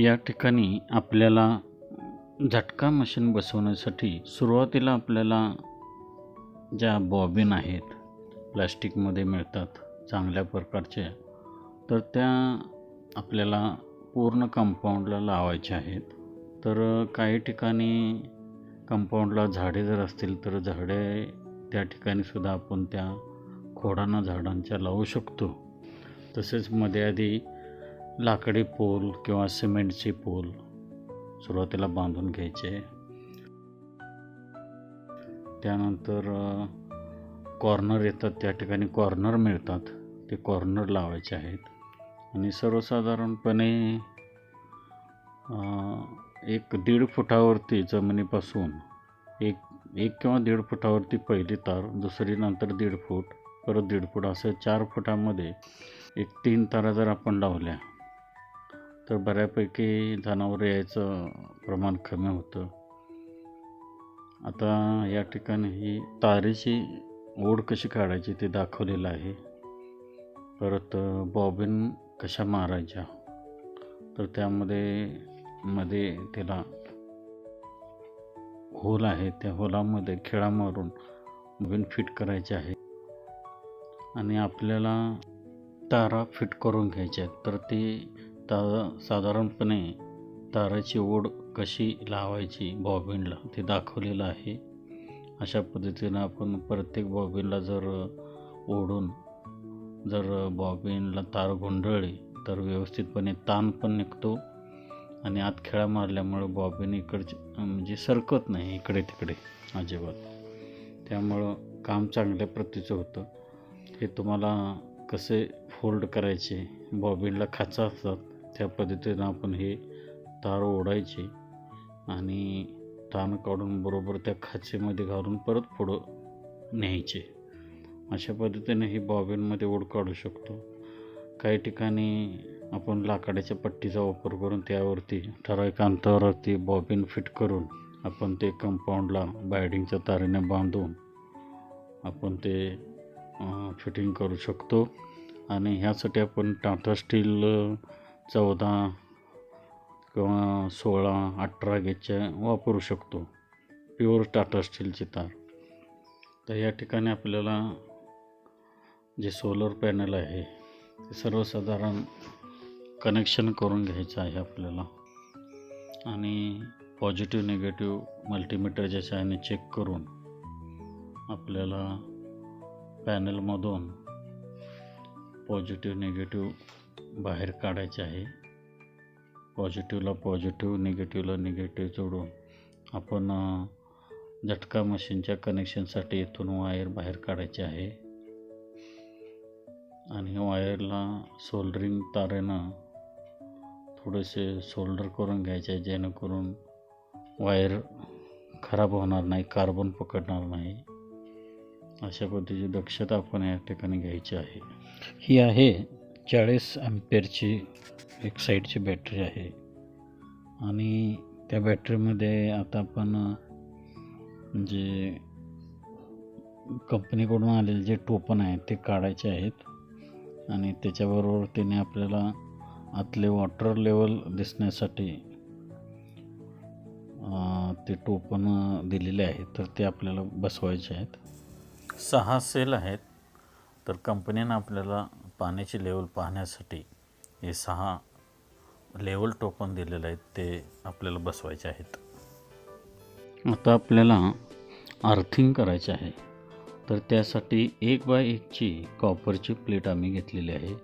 या ठिकाणी आपल्याला झटका मशीन बसवण्यासाठी सुरुवातीला आपल्याला ज्या बॉबिन आहेत प्लास्टिकमध्ये मिळतात चांगल्या प्रकारच्या तर त्या आपल्याला पूर्ण कंपाऊंडला लावायच्या आहेत. तर काही ठिकाणी कंपाऊंडला झाडे जर असतील तर झाडे त्या ठिकाणी सुद्धा आपण त्या खोडांना झाडांच्या लावू शकतो. तसेच मध्ये आधी लाकडी पोल किंवा सिमेंटचे पोल सुरुवातीला बांधून घ्यायचे. त्यानंतर कॉर्नर येतात त्या ठिकाणी कॉर्नर मिळतात. ते कॉर्नर लावायचे आहेत. आणि सर्वसाधारणपणे एक दीड फुटावरती जमिनीपासून एक एक किंवा दीड फुटावरती पहिली तार दुसरी नंतर दीड फूट परत दीड फूट असं चार फुटामध्ये एक तीन तारा जर आपण लावल्या तर बऱ्यापैकी जनावर यायचं प्रमाण कमी होतं. आता या ठिकाणी ही तारेची ओढ कशी काढायची ते दाखवलेलं आहे. परत बॉबिन कशा मारायच्या तर त्यामध्ये मध्ये त्याला होल आहे. त्या होलामध्ये खिळा मारून बिन फिट करायचे आहे. आणि आपल्याला तारा फिट करून घ्यायच्या आहेत. तर ते तार साधारणपणे ताराची ओढ कशी लावायची बॉबिनला ते दाखवलेलं आहे. अशा पद्धतीनं आपण प्रत्येक बॉबिनला जर ओढून जर बॉबिनला तार गुंडळली तर व्यवस्थितपणे ताण पण निघतो. आणि आत खेळा मारल्यामुळं बॉबीन इकडचे म्हणजे सरकत नाही इकडे तिकडे अजिबात. त्यामुळं काम चांगल्या प्रतीचं होतं. हे तुम्हाला कसे फोल्ड करायचे बॉबिनला खाचा असतात त्या पद्धतीनं आपण हे तार ओढायचे आणि ताण काढून बरोबर त्या खाचेमध्ये घालून परत पुढं न्यायचे. अशा पद्धतीने ही बॉबीनमध्ये ओढ काढू शकतो. काही ठिकाणी आपण लाकडाच्या पट्टीचा वापर करून त्यावरती ठराविक अंतरावरती बॉबिन फिट करून आपण ते कंपाऊंडला बायडिंगच्या तारेने बांधून आपण ते फिटिंग करू शकतो. आणि ह्यासाठी आपण टाटा स्टील चौदा किंवा सोळा अठरा गेजच्या वापरू शकतो. प्युअर टाटा स्टीलची तार. तर या ठिकाणी आपल्याला जे सोलर पॅनल आहे ते सर्वसाधारण कनेक्शन करून घ्यायचं आहे आपल्याला. आणि पॉझिटिव्ह निगेटिव्ह मल्टीमीटरच्या सहाय्याने चेक करून आपल्याला पॅनलमधून पॉझिटिव्ह निगेटिव्ह बाहेर काढायचे आहे. पॉझिटिव्हला पॉझिटिव्ह निगेटिव्हला निगेटिव्ह जोडून आपण झटका मशीनच्या कनेक्शनसाठी इथून वायर बाहेर काढायची आहे. आणि वायरला सोल्डरिंग तारेनं थोडेसे सोल्डर करून घ्यायचे जेणेकरून वायर खराब होणार नाही कार्बन पकडणार नाही. अशा पद्धतीची दक्षता आपण या ठिकाणी घ्यायची आहे. ही आहे चाळीस अँपेरची एक साईडची बॅटरी आहे. आणि त्या बॅटरीमध्ये आता आपण जे कंपनीकडून आलेले जे टोपन आहेत ते काढायचे आहेत. आणि त्याच्याबरोबर त्याने आपल्याला आतले वॉटर लेवल दिसण्यासाठी ते टोपण दिलेले आहेत तर ते आपल्याला बसवायचे आहेत. सहा सेल आहेत तर कंपनीनं आपल्याला पाण्याची लेवल पाहण्यासाठी हे सहा लेवल टोपण दिलेले आहेत ते आपल्याला बसवायचे आहेत. आता आपल्याला अर्थिंग करायचे आहे तर त्यासाठी एक बाय एकची कॉपरची प्लेट आम्ही घेतलेली आहे.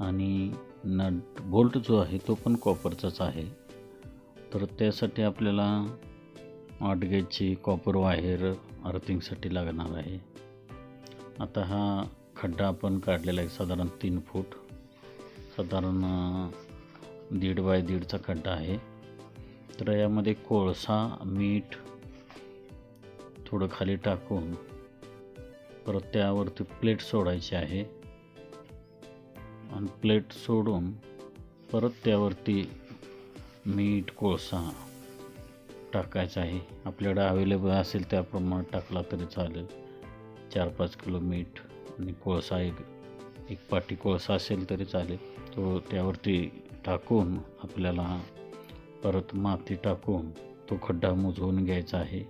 आणि नट बोल्ट जो आहे तो पण कॉपरचाच आहे. तर त्यासाठी आपल्याला आठ गेजची कॉपर वायर अर्थिंगसाठी लागणार आहे. आता हा खड्डा आपण काढलेला आहे साधारण तीन फूट. साधारण दीड बाय दीडचा खड्डा आहे. तर यामध्ये कोळसा मीठ थोडं खाली टाकून परत त्यावरती प्लेट सोडायची आहे. आणि प्लेट सोडून परत त्यावरती मीठ कोळसा टाकायचा आहे. आपल्याकडे अवेलेबल असेल त्याप्रमाणे टाकला तरी चालेल. चार पाच किलो मीठ आणि कोळसा एक एक पाटी कोळसा असेल तरी चालेल. तो त्यावरती टाकून आपल्याला परत माती टाकून तो खड्डा मुजवून घ्यायचा आहे.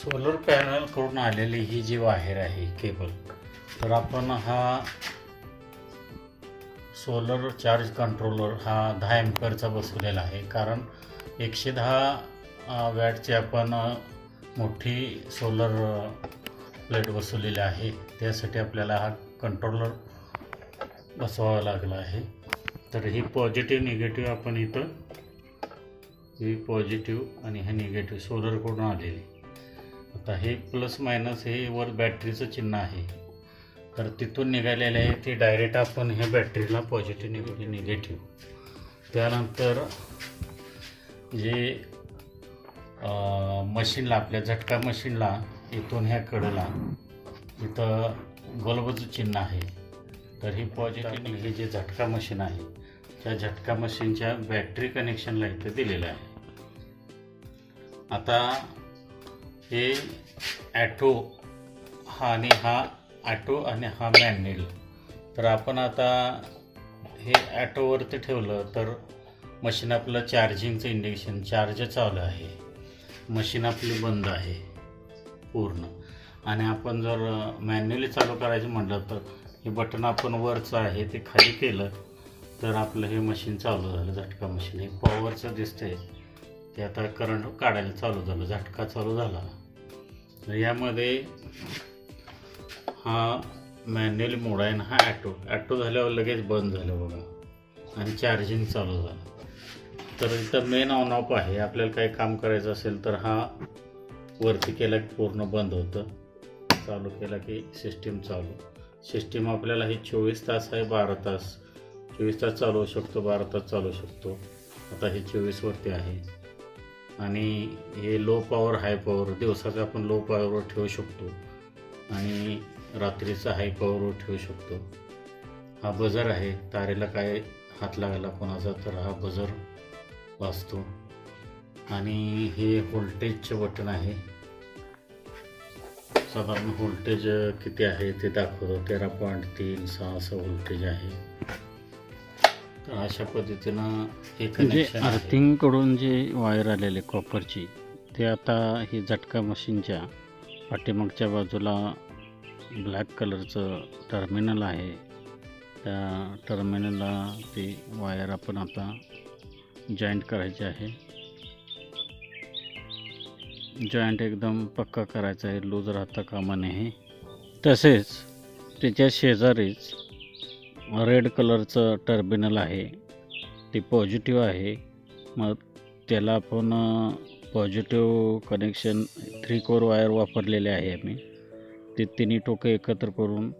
सोलर पॅनलकडून आलेली ही जी वायर आहे केबल तर आपण हा सोलर चार्ज कंट्रोलर हा दहा एम्परचा बसवलेला आहे. कारण एकशे दहा वॅटची आपण मोठी सोलर प्लेट बसवलेली आहे. त्यासाठी आपल्याला हा कंट्रोलर बसवावा लागला आहे. तर ही पॉझिटिव्ह निगेटिव्ह आपण इथं ही पॉझिटिव्ह आणि हे निगेटिव्ह सोलरकडून आलेली. आता हे प्लस मायनस हे वर बॅटरीचं चिन्ह आहे. तर तिथून निघालेले आहे ते डायरेक्ट आपण हे बॅटरीला पॉझिटिव्ह निगेटिव्ह निगेटिव्ह त्यानंतर जे मशीनला आपल्या झटका मशीनला इथून ह्या कडेला इथं बल्बचं चिन्ह आहे. तर ही पॉझिटिव्ह हे जे झटका मशीन आहे त्या झटका मशीनच्या बॅटरी कनेक्शनला इथं दिलेलं आहे. आता हे ॲटो हा आणि हा ॲटो आणि हा मॅन्युअल. तर आपण आता हे ॲटोवरती ठेवलं तर मशीन आपलं चार्जिंगचं इंडिकेशन चार्ज चालू आहे. मशीन आपली बंद आहे पूर्ण. आणि आपण जर मॅन्युअली चालू करायचं म्हटलं तर हे बटन आपण वरचं आहे ते खाली केलं तर आपलं हे मशीन चालू झालं झटका मशीन. हे पॉवरचं दिसतंय. ते आता करंट काढायला चालू झालं झटका चालू झाला. तर यामध्ये हा मॅन्युअल मोड आहे ना हा ॲटो. ॲटो झाल्यावर लगेच बंद झालं बघा. आणि चार्जिंग चालू झालं. तर इथं मेन ऑन ऑफ आहे. आपल्याला काही काम करायचं असेल तर हा वरती केला की पूर्ण बंद होतं. चालू केला की सिस्टीम चालू. सिस्टीम आपल्याला ही चोवीस तास आहे बारा तास. चोवीस तास चालवू शकतो बारा तास चालवू शकतो. आता हे चोवीसवरती आहे. आणि हे लो पॉवर हाय पॉवर दिवसाचं आपण लो पॉवरवर ठेवू शकतो. आणि रात्रीचा हाय पॉवरवर ठेवू शकतो. हा बजर आहे. तारेला काय हात लागला कोणाचा तर हा बजर वाचतो आणि हे व्होल्टेजचे बटन आहे. साधारण व्होल्टेज किती आहे ते दाखवतो. तेरा पॉईंट तीन सहा असं व्होल्टेज आहे. तर अशा पद्धतीनं हे म्हणजे आहे. अर्थिंगकडून जे वायर आलेले कॉपरची ते आता ही झटका मशीनच्या पाठीमागच्या बाजूला ब्लॅक कलरचं टर्मिनल आहे. त्या टर्मिनलला ती वायर आपण आता जॉईंट करायची आहे. जॉईंट एकदम पक्का करायचा आहे लूज राहता कामा नये तसेच त्याच्या शेजारीच रेड कलरचं टर्मिनल आहे. ते पॉझिटिव्ह आहे. मग त्याला आपण positive connection three core wire वापरलेले आहे आम्ही. ते तिन्ही टोकं एकत्र करून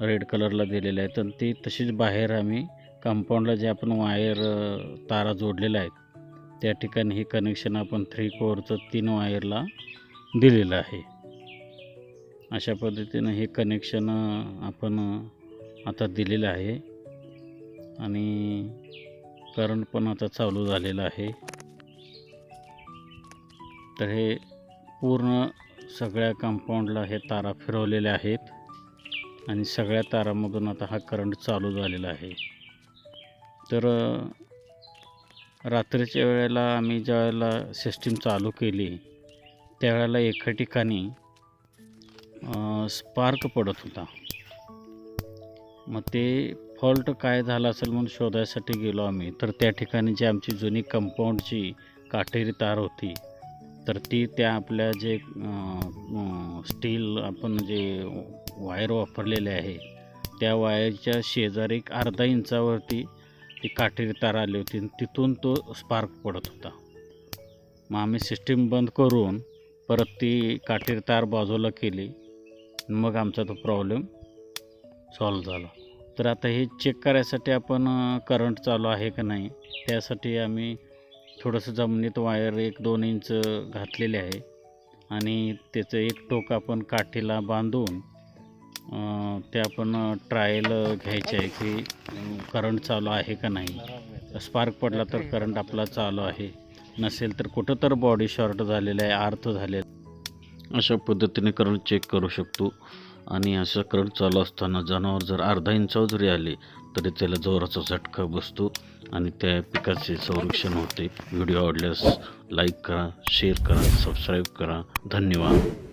रेड कलरला दिलेले आहेत. आणि ती तशीच बाहेर आम्ही कंपाऊंडला जे आपण वायर तारा जोडलेल्या आहेत त्या ठिकाणी हे कनेक्शन आपण थ्री कोअरचं तीन वायरला दिलेलं आहे. अशा पद्धतीनं हे कनेक्शन आपण आता दिलेलं आहे. आणि करंट पण आता चालू झालेलं आहे. तर हे पूर्ण सगळ्या कंपाऊंडला हे तारा फिरवलेल्या आहेत. आणि सगळ्या तारामधून आता हा करंट चालू झालेला आहे. तर रात्रीच्या वेळेला आम्ही ज्या वेळेला सिस्टीम चालू केली त्यावेळेला एका ठिकाणी स्पार्क पडत होता. मग ते फॉल्ट काय झाला असेल म्हणून शोधायसाठी गेलो आम्ही. तर त्या ठिकाणी जी आमची जुनी कंपाऊंडची काटेरी तार होती तर ती त्या आपल्या जे स्टील आपण जे वायर वापरलेले आहे त्या वायरच्या शेजारी एक अर्धा इंचावरती ती काटेरी तार आली होती आणि तिथून तो स्पार्क पडत होता. मग आम्ही सिस्टीम बंद करून परत ती काटेरी तार बाजूला केली मग आमचा तो प्रॉब्लेम सॉल्व झाला. तर आता हे चेक करायसाठी आपण करंट चालू आहे का नाही त्यासाठी आम्ही थोडंसं जमिनीत वायर एक दोन इंच घातलेले आहे. आणि त्याचं एक टोक आपण काठीला बांधून ते आपण ट्रायल घ्यायचे आहे की करंट चालू आहे का नाही. स्पार्क पडला तर करंट आपला चालू आहे. नसेल तर कुठं तर बॉडी शॉर्ट झालेलं आहे आर्थ झाले अशा पद्धतीने करंट चेक करू शकतो. आणि असं करंट चालू असताना जनावर जर अर्धा इंचावर जरी आले तरी त्याला जोराचा झटका बसतो आणि त्या पिकाचे संरक्षण होते. व्हिडिओ आवडल्यास लाईक करा शेअर करा सबस्क्राईब करा. धन्यवाद.